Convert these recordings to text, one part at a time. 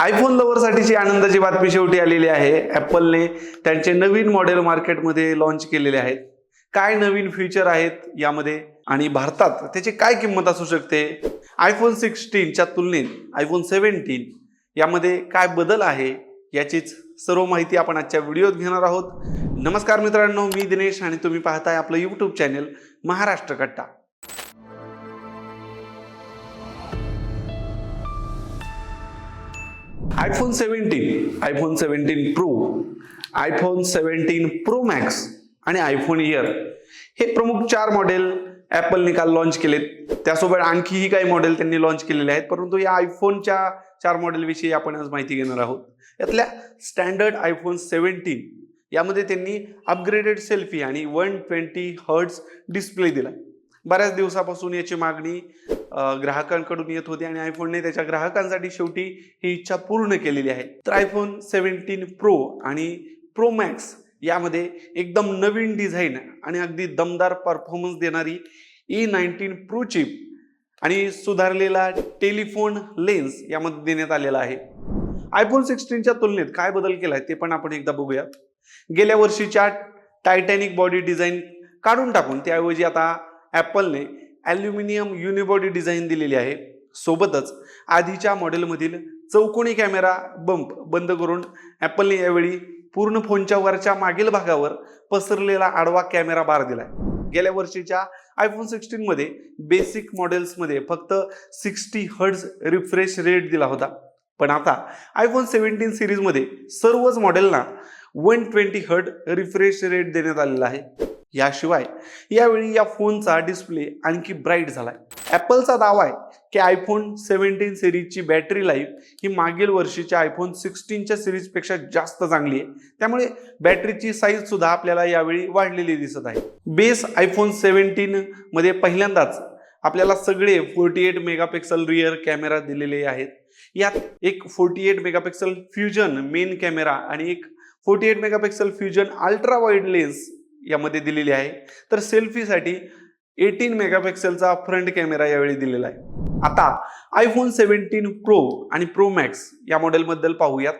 IPhone लवरसाठीची आनंदाची बातमी शेवटी आलेली आहे. ॲपलने त्यांचे नवीन मॉडेल मार्केटमध्ये लॉन्च केलेले आहेत. काय नवीन फीचर आहेत यामध्ये? आणि भारतात त्याची काय किंमत असू शकते? आयफोन सिक्स्टीनच्या तुलनेत आयफोन सेव्हन्टीन यामध्ये काय बदल आहे याचीच सर्व माहिती आपण आजच्या व्हिडिओत घेणार आहोत. नमस्कार मित्रांनो मी दिनेश आणि तुम्ही पाहताय आपलं YouTube channel Maharashtra Katta. IPhone seventeen iPhone seventeen Pro iPhone seventeen Pro Max आणि आयफोन इयर हे प्रमुख चार मॉडेल ॲपलने काल लॉन्च केलेत. त्यासोबत आणखीही काही मॉडेल त्यांनी लॉन्च केलेले आहेत. परंतु या आयफोनच्या चार मॉडेलविषयी आपण आज माहिती घेणार आहोत. यातल्या स्टँडर्ड आयफोन सेव्हन्टीन यामध्ये त्यांनी अपग्रेडेड सेल्फी आणि वन ट्वेंटी हर्ट्स डिस्प्ले दिला बऱ्याच दिवसापासून याची मागणी ग्राहकांकडून येत होती आणि आयफोनने त्याच्या ग्राहकांसाठी शेवटी ही इच्छा पूर्ण केलेली आहे. तर आयफोन सेव्हन्टीन प्रो आणि प्रो मॅक्स यामध्ये एकदम नवीन डिझाईन आणि अगदी दमदार परफॉर्मन्स देणारी ई नाईन्टीन प्रो चिप आणि सुधारलेला टेलिफोन लेन्स यामध्ये देण्यात आलेला आहे. आयफोन सिक्स्टीनच्या तुलनेत काय बदल केलाय ते पण आपण एकदा बघूया गेल्या वर्षीच्या टायटॅनिक बॉडी डिझाईन काढून टाकून त्याऐवजी आता ॲपलने ॲल्युमिनियम युनिबॉडी डिझाईन दिलेली आहे. सोबतच आधीच्या मॉडेलमधील चौकोनी कॅमेरा बंप बंद करून ॲपलने यावेळी पूर्ण फोनच्या वरच्या मागील भागावर पसरलेला आडवा कॅमेरा बार दिलाय. गेल्या वर्षीच्या आयफोन सिक्स्टीनमध्ये बेसिक मॉडेल्समध्ये फक्त सिक्स्टी हर्ड्स रिफ्रेश रेट दिला होता. पण आता आयफोन सेव्हन्टीन सिरीजमध्ये सर्वच मॉडेलना one twenty hertz refresh rate देण्यात आलेला आहे. याशिवाय यावेळी या फोनचा डिस्प्ले आणखी ब्राईट झालाय. ॲपलचा दावा आहे की आयफोन सेव्हन्टीन सिरीजची बॅटरी लाईफ ही मागील वर्षीच्या आयफोन सिक्स्टीनच्या सिरीजपेक्षा जास्त चांगली आहे. त्यामुळे बॅटरीची साईज सुद्धा आपल्याला यावेळी वाढलेली दिसत आहे. बेस आयफोन सेव्हन्टीन मध्ये पहिल्यांदाच आपल्याला सगळे forty eight megapixel rear camera दिलेले आहेत. यात एक forty eight megapixel fusion main camera आणि एक forty eight megapixel fusion ultra wide lens यामध्ये दिलेली आहे. तर सेल्फीसाठी एटीन मेगापिक्सेलचा फ्रंट कॅमेरा यावेळी दिलेला आहे. आता आयफोन सेव्हन्टीन प्रो आणि प्रो मॅक्स या मॉडेलबद्दल पाहूयात.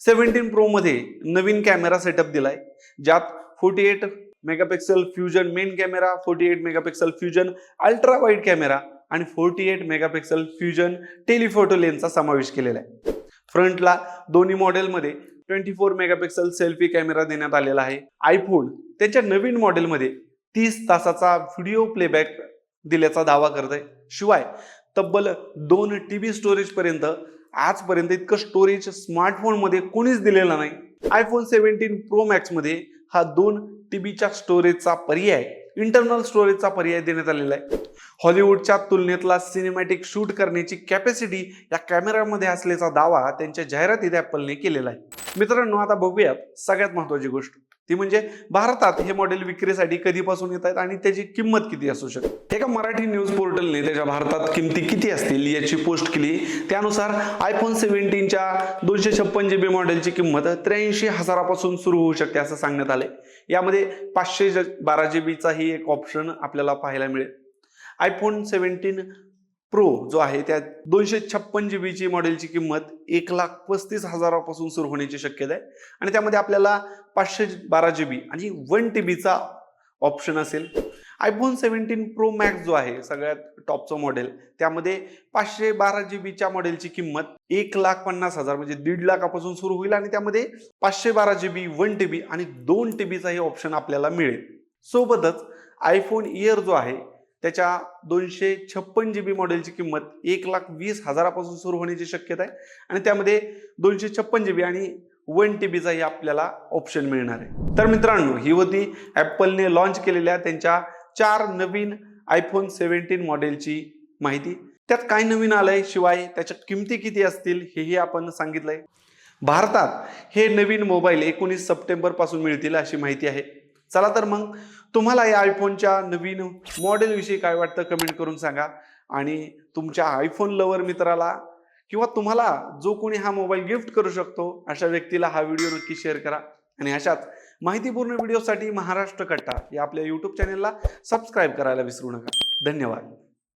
सेव्हन्टीन प्रोमध्ये नवीन कॅमेरा सेटअप दिलाय ज्यात forty eight megapixel fusion main camera forty eight megapixel fusion ultra wide camera आणि forty eight megapixel fusion telephoto लेन्सचा समावेश केलेला आहे. फ्रंटला दोन्ही मॉडेलमध्ये twenty four megapixel selfie camera देण्यात आलेला आहे. आयफोन त्याच्या नवीन मॉडेलमध्ये तीस तासाचा व्हिडिओ प्लेबॅक दिल्याचा दावा करत आहे शिवाय तब्बल दोन टी बी स्टोरेजपर्यंत आजपर्यंत इतकं स्टोरेज स्मार्टफोनमध्ये कोणीच दिलेला नाही. आयफोन सेव्हन्टीन प्रो मॅक्समध्ये हा दोन टी बीच्या स्टोरेजचा पर्याय इंटरनल स्टोरेजचा पर्याय देण्यात आलेला आहे. हॉलिवूडच्या तुलनेतला सिनेमॅटिक शूट करण्याची कॅपॅसिटी या कॅमेऱ्यामध्ये असल्याचा दावा त्यांच्या जाहिरातीत ॲपलने केलेला आहे. मित्रांनो आता बघूयात सगळ्यात महत्वाची गोष्ट. ती म्हणजे भारतात हे मॉडेल विक्रीसाठी कधीपासून येत आहेत आणि त्याची किंमत किती असू शकते? एका मराठी न्यूज पोर्टलने त्याच्या भारतात किमती किती असतील याची पोस्ट केली. त्यानुसार आयफोन सेव्हन्टीनच्या दोनशे छप्पन जी बी मॉडेलची किंमत त्र्याऐंशी हजारापासून सुरू होऊ शकते असं सांगण्यात आलंय. यामध्ये पाचशे बारा जी बीचाही एक ऑप्शन आपल्याला पाहायला मिळेल. आयफोन सेव्हन्टीन प्रो जो आहे त्यात दोनशे छप्पन जी बीची मॉडेलची किंमत एक लाख पस्तीस हजारापासून सुरू होण्याची शक्यता आहे. आणि त्यामध्ये आपल्याला पाचशे बारा जी बी आणि वन टी बीचा ऑप्शन असेल. आयफोन सेव्हन्टीन प्रो मॅक्स जो आहे सगळ्यात टॉपचं मॉडेल त्यामध्ये पाचशे बारा जी बीच्या मॉडेलची किंमत एक लाख पन्नास हजार म्हणजे दीड लाखापासून सुरू होईल आणि त्यामध्ये पाचशे बारा जी बी वन टी बी आणि दोन टी बीचाही ऑप्शन आपल्याला मिळेल. सोबतच आयफोन इयर जो आहे त्याच्या दोनशे छप्पन जी बी मॉडेलची किंमत एक लाख वीस हजारापासून सुरू होण्याची शक्यता आहे. आणि त्यामध्ये दोनशे छप्पन जी बी आणि वन टी बीचाही आपल्याला ऑप्शन मिळणार आहे. तर मित्रांनो ही होती ॲपलने लॉन्च केलेल्या त्यांच्या चार नवीन आयफोन सेव्हन्टीन मॉडेलची माहिती. त्यात काय नवीन आलंय शिवाय त्याच्या किमती किती असतील हेही आपण सांगितलंय. भारतात हे नवीन मोबाईल एकोणीस सप्टेंबरपासून मिळतील अशी माहिती आहे. चला तर मग तुम्हाला या आयफोनच्या नवीन मॉडेलविषयी काय वाटतं कमेंट करून सांगा. आणि तुमच्या आयफोन लवर मित्राला किंवा तुम्हाला जो कोणी हा मोबाईल गिफ्ट करू शकतो अशा व्यक्तीला हा व्हिडिओ नक्की शेअर करा. आणि अशाच माहितीपूर्ण व्हिडिओसाठी महाराष्ट्र कट्टा या आपल्या यूट्यूब चॅनेलला सबस्क्राईब करायला विसरू नका. धन्यवाद.